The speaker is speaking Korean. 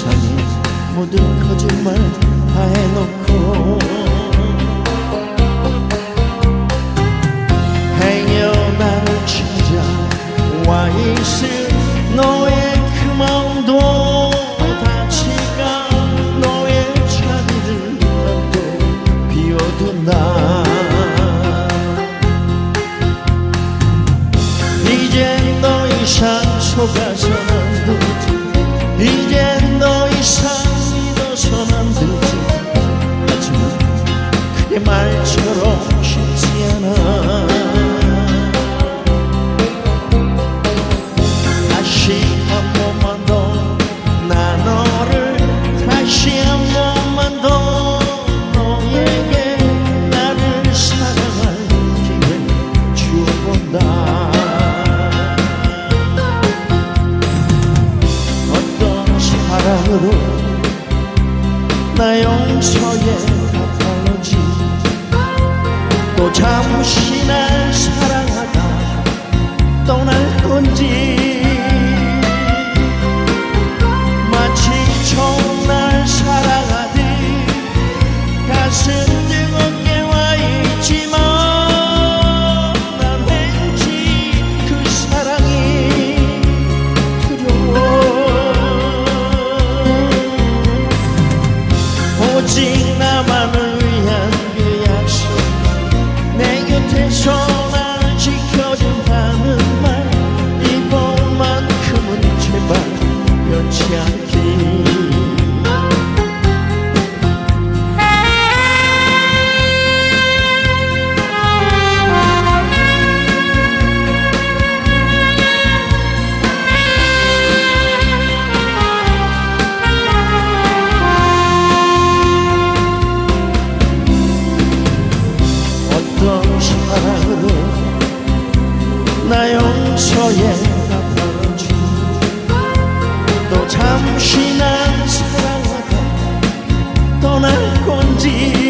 세상에 모든 거짓말 다 해놓고 행여 나를 찾아와 있을 너의 그 마음도 다치가 너의 자리를 난또 비워둔다. 이제 더 이상 속아선 사랑으로 나 용서에 갚아오지. 또 잠시 날 사랑하다 떠날 건지 나 용서에 잠시 난 사랑하다 떠날 건지